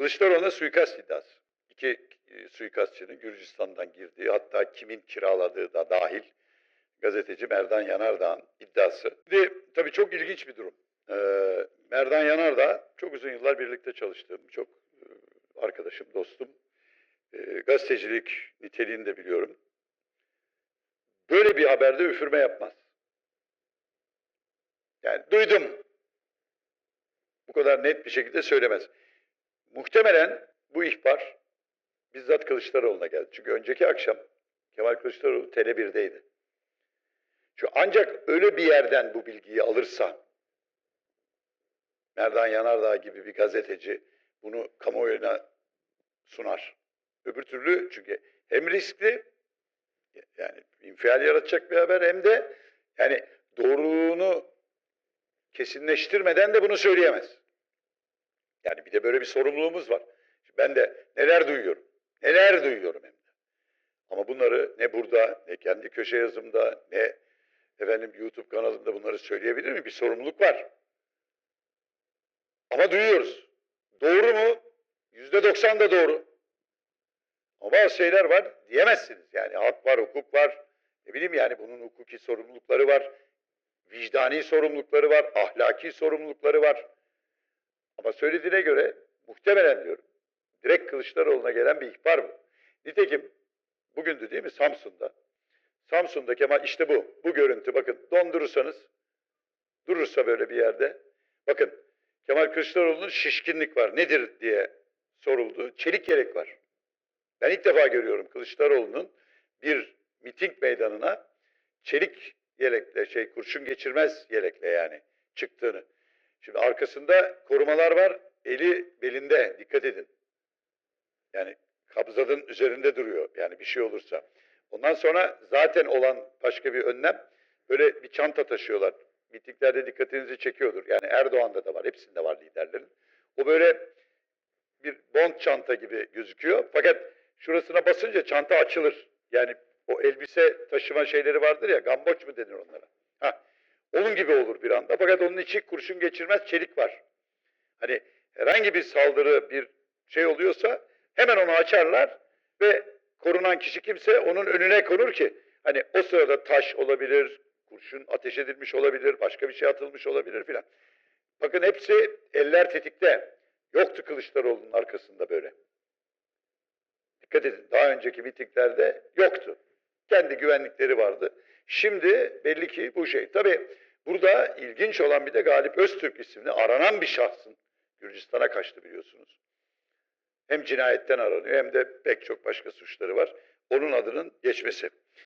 Kılıçdaroğlu'na suikast iddiası. İki e, suikastçının Gürcistan'dan girdiği hatta kimin kiraladığı da dahil gazeteci Merdan Yanardağ'ın iddiası. De tabii çok ilginç bir durum. Ee, Merdan Yanardağ çok uzun yıllar birlikte çalıştığım çok e, arkadaşım, dostum. E, gazetecilik niteliğini de biliyorum. Böyle bir haberde üfürme yapmaz. Yani duydum. Bu kadar net bir şekilde söylemez. Muhtemelen bu ihbar bizzat Kılıçdaroğlu'na geldi. Çünkü önceki akşam Kemal Kılıçdaroğlu Tele1'deydi. Şu ancak öyle bir yerden bu bilgiyi alırsa Merdan Yanardağ gibi bir gazeteci bunu kamuoyuna sunar. Öbür türlü çünkü hem riskli yani infial yaratacak bir haber hem de yani doğruluğunu kesinleştirmeden de bunu söyleyemez. Yani bir de böyle bir sorumluluğumuz var. Ben de neler duyuyorum. Neler duyuyorum hem de. Ama bunları ne burada ne kendi köşe yazımda ne efendim YouTube kanalımda bunları söyleyebilir miyim? Bir sorumluluk var. Ama duyuyoruz. Doğru mu? Yüzde doksan da doğru. Ama bazı şeyler var diyemezsiniz. Yani hak var, hukuk var. Ne bileyim yani bunun hukuki sorumlulukları var. Vicdani sorumlulukları var. Ahlaki sorumlulukları var. Ama söylediğine göre muhtemelen diyorum. Direkt Kılıçdaroğlu'na gelen bir ihbar bu. Nitekim bugündü değil mi Samsun'da. Samsun'da Kemal işte bu. Bu görüntü bakın dondurursanız durursa böyle bir yerde. Bakın Kemal Kılıçdaroğlu'nun şişkinlik var. Nedir diye soruldu. Çelik yelek var. Ben ilk defa görüyorum Kılıçdaroğlu'nun bir miting meydanına çelik yelekle şey kurşun geçirmez yelekle yani çıktığını. Şimdi arkasında korumalar var. Eli belinde. Dikkat edin. Yani kabzanın üzerinde duruyor. Yani bir şey olursa. Ondan sonra zaten olan başka bir önlem böyle bir çanta taşıyorlar. Mitinglerde dikkatinizi çekiyordur. Yani Erdoğan'da da var. Hepsinde var liderlerin. O böyle bir bond çanta gibi gözüküyor. Fakat şurasına basınca çanta açılır. Yani o elbise taşıma şeyleri vardır ya, gamboç mu denir onlara? Onun gibi olur bir anda. Fakat onun içi kurşun geçirmez çelik var. Hani herhangi bir saldırı, bir şey oluyorsa hemen onu açarlar ve korunan kişi kimse onun önüne konur ki hani o sırada taş olabilir, kurşun ateş edilmiş olabilir, başka bir şey atılmış olabilir filan. Bakın hepsi eller tetikte. Yoktu Kılıçdaroğlu'nun arkasında böyle. Dikkat edin daha önceki mitinglerde yoktu. Kendi güvenlikleri vardı. Şimdi belli ki bu şey. Tabi burada ilginç olan bir de Galip Öztürk isimli aranan bir şahsın Gürcistan'a kaçtı biliyorsunuz. Hem cinayetten aranıyor hem de pek çok başka suçları var. Onun adının geçmesi.